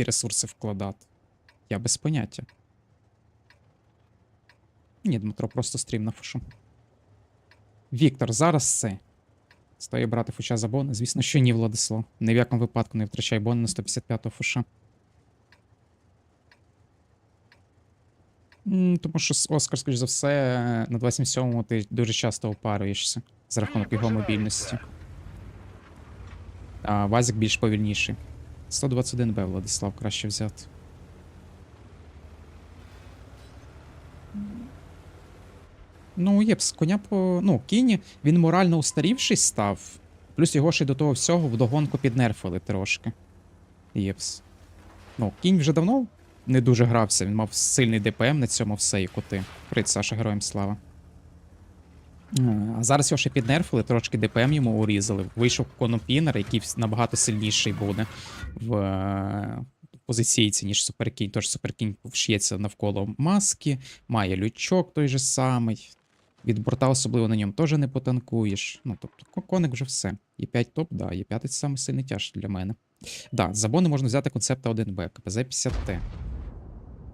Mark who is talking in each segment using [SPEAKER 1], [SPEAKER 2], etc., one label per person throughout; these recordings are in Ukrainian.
[SPEAKER 1] всі ресурси вкладати? Я без поняття. Ні, Дмитро, просто стрім на фушу. Віктор, зараз це. Стає брати фуча за бони. Звісно, що ні, Владислав. Ні в якому випадку не втрачай бони на 155-го фуша. Тому що с- Оскар, скоріш за все, на 27-му ти дуже часто опарюєшся за рахунок його мобільності. А Вазик більш повільніший. 121Б, Владислав, краще взяти. Ну, Єпс, коня по. Ну, кінь, він морально устарівший став. Плюс його ще до того всього вдогонку піднерфили трошки. Єпс. Ну, кінь вже давно не дуже грався, він мав сильний ДПМ на цьому все і коти. Привіт, Саша, героям слава. Е, А зараз його ще піднерфили, трошки ДПМ йому урізали. Вийшов конопінер, який набагато сильніший буде в е, позиційці, ніж Суперкінь. Тож Суперкінь вшиється навколо маски, має лючок той же самий. Від борта особливо на ньому теж не потанкуєш. Ну, тобто, коник вже все. І 5 топ, да, і 5 саме сильний тяж для мене. Да, з забони можна взяти концепта 1Б, КПЗ 50Т.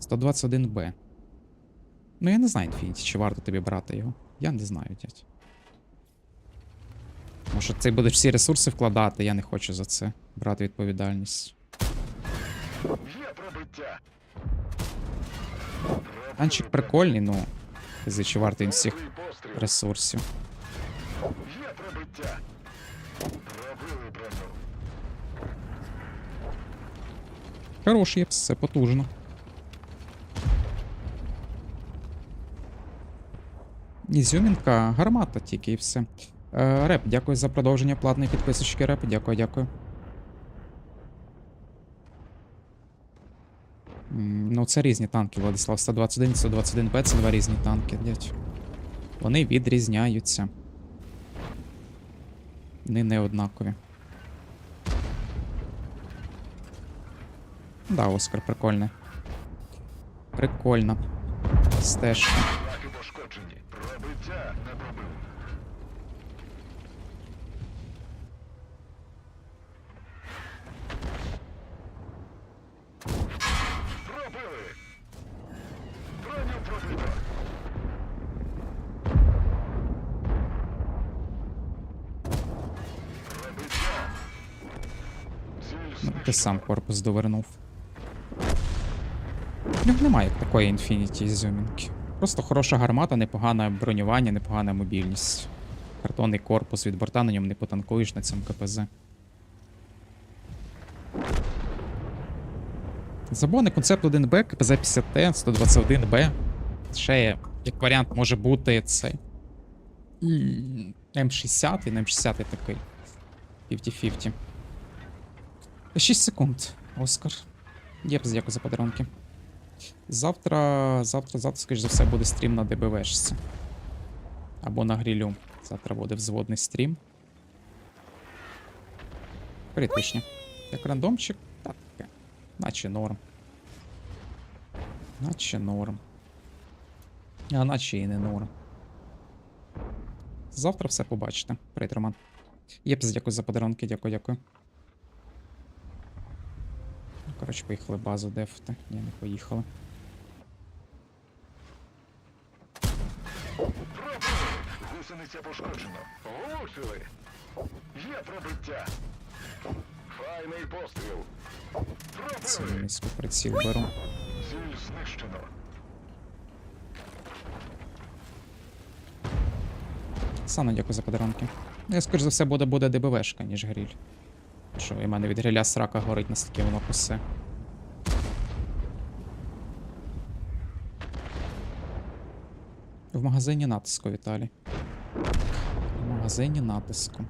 [SPEAKER 1] 121Б. Ну, я не знаю, Infinity, чи варто тобі брати його. Я не знаю, дядь. Може, ти будеш всі ресурси вкладати, я не хочу за це брати відповідальність.
[SPEAKER 2] Є.
[SPEAKER 1] Танчик прикольний, ну. Чи вартий всіх ресурсів.
[SPEAKER 2] Є пробиття. Пробили
[SPEAKER 1] єпс, це потужно. Ізюмінка, гармата тільки і все. Е, реп, дякую за продовження платної підписочки. Реп, дякую, дякую. Ну, це різні танки, Владислав. 121 121Б це два різні танки, дядь. Вони відрізняються. Вони не однакові. Да, Оскар, прикольно. Прикольно. Стежка.
[SPEAKER 2] Дахи пошкоджені. Пробиття не пробив. Пробили. Броню пробито. Пробиття. Ціль
[SPEAKER 1] Ну, ти сам корпус довернув. В нього немає такої інфініті ізюмінки. Просто хороша гармата, непогане бронювання, непогана мобільність. Картонний корпус від борта на ньому не потанкуєш на цьому КПЗ. Забони концепт 1Б, КПЗ 50Т, 121Б. Ще є, як варіант може бути цей. м, М60 і на М60 такий. 50-50. 6 секунд, Оскар. Єпс, дякую за подарунки. Завтра, завтра, завтра, скоріш за все, буде стрім на ДБВшці. Або на грілю. Завтра буде взводний стрім. Привіт, Вишня. Як рандомчик, так. Наче норм. Наче норм. А наче і не норм. Завтра все побачите. Привіт, Роман. Єпс, дякую за подарунки, дякую, дякую. Ну, Коротше, поїхали базу дефти. Ні, не поїхали.
[SPEAKER 2] Гусениця пошкоджено. Влучили. Є пробиття. Файний постріл. Пробили.
[SPEAKER 1] низько приціл беру.
[SPEAKER 2] Ціль знищено.
[SPEAKER 1] Сано дякую за подарунки. Я, скоріш за все, буде, буде ДБВшка, ніж гріль. Що, і в мене від гриля срака горить, настільки воно косе. В магазині натиску, Віталій. В магазині натиску.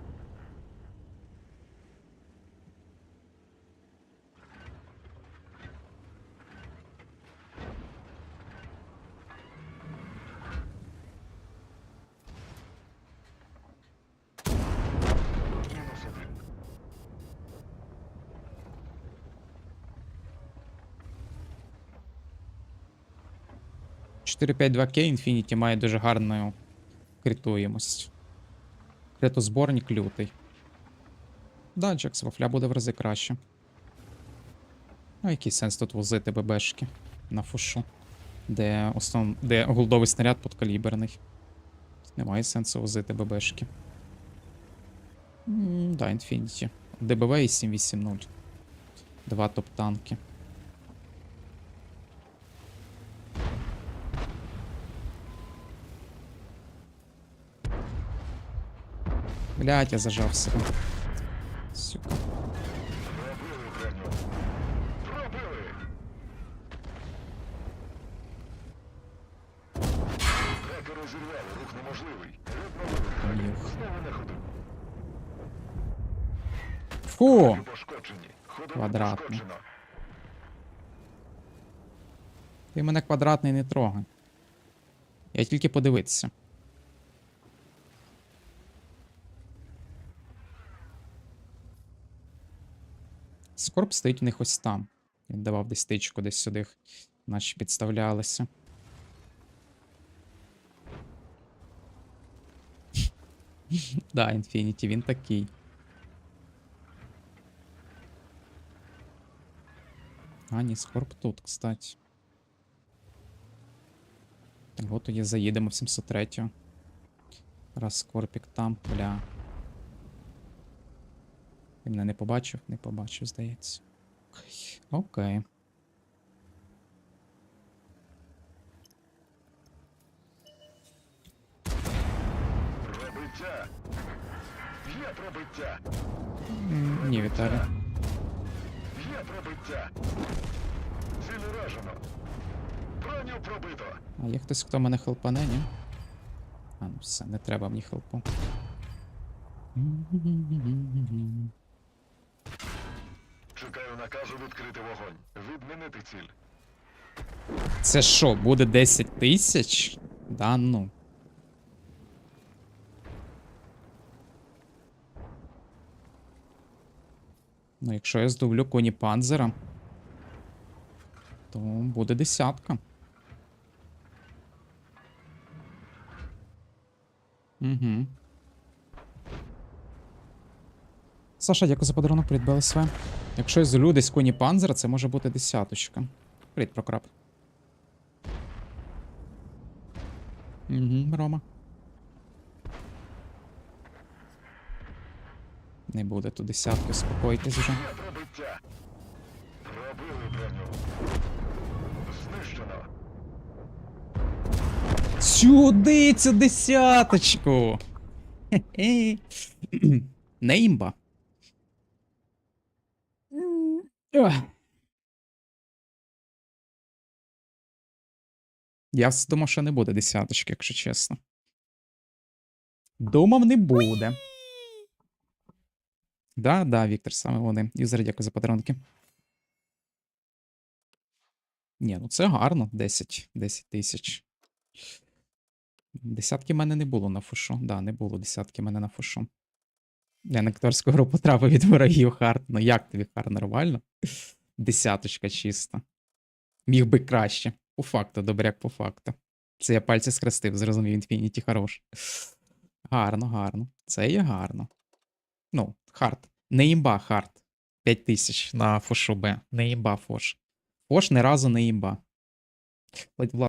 [SPEAKER 1] 452K Infinity має дуже гарну критуємость. Критозборник лютий. Да, Джекс, вафля буде в рази краще. Ну, який сенс тут возити ББшки на фушу, де, основ... де голдовий снаряд подкаліберний. Немає сенсу возити ББшки. М, Да, Infinity. ДБВ і 780. Два топ-танки. Блять, я зажав себе. Сука.
[SPEAKER 2] Пробили броню. Пробили. Треки розірвали, рух неможливий. Відновили.
[SPEAKER 1] Поїх.
[SPEAKER 2] Знову на ходу.
[SPEAKER 1] Фу! Квадратно. Ти мене квадратний не трогай. Я тільки подивитися. Скорб стоїть у них ось там. Він давав десь тичку десь сюди, наче підставлялися. да, Infinity, він такий. А, ні, Скорб тут, кстати. Так, от тоді заїдемо в 703. Раз Скорпік там, бля. Ти мене не побачив? Не побачив, здається. Окей.
[SPEAKER 2] Пробиття. Є пробиття.
[SPEAKER 1] Ні, Віталій.
[SPEAKER 2] Є пробиття. Ціль уражено. Броню пробито.
[SPEAKER 1] А є хтось, хто мене хелпане, ні? А, ну все, не треба мені хелпу.
[SPEAKER 2] Чекаю наказу відкрити вогонь. Відмінити ціль.
[SPEAKER 1] Це що, буде 10 тисяч? Да ну. Ну, якщо я здублю коні панзера, то буде десятка. Угу. Саша, дякую за подарунок, привіт, БЛСВ. Якщо я злю десь коні панзера, це може бути десяточка. Привіт, прокраб. Угу, Рома. Не буде тут десятки, успокойтесь вже. Сюди цю десяточку. Хе-хе. Я думав, що не буде десяточки, якщо чесно. Думав, не буде. Да, да, Віктор, саме вони. Юзер, дякую за подарунки. Ні, ну це гарно. 10, 10 тисяч. Десятки в мене не було на фушу. Да, не було десятки мене на фушу. Я на акторську гру потрапив від ворогів хард. Ну як тобі хар нормально? Десяточка чиста. Міг би краще. По факту, добряк по факту. Це я пальці схрестив, зрозумів, Інфініті хорош. Гарно, гарно. Це є гарно. Ну, хард. Не імба хард. 5 тисяч на фошу Б. Не імба фош. Фош не разу не імба.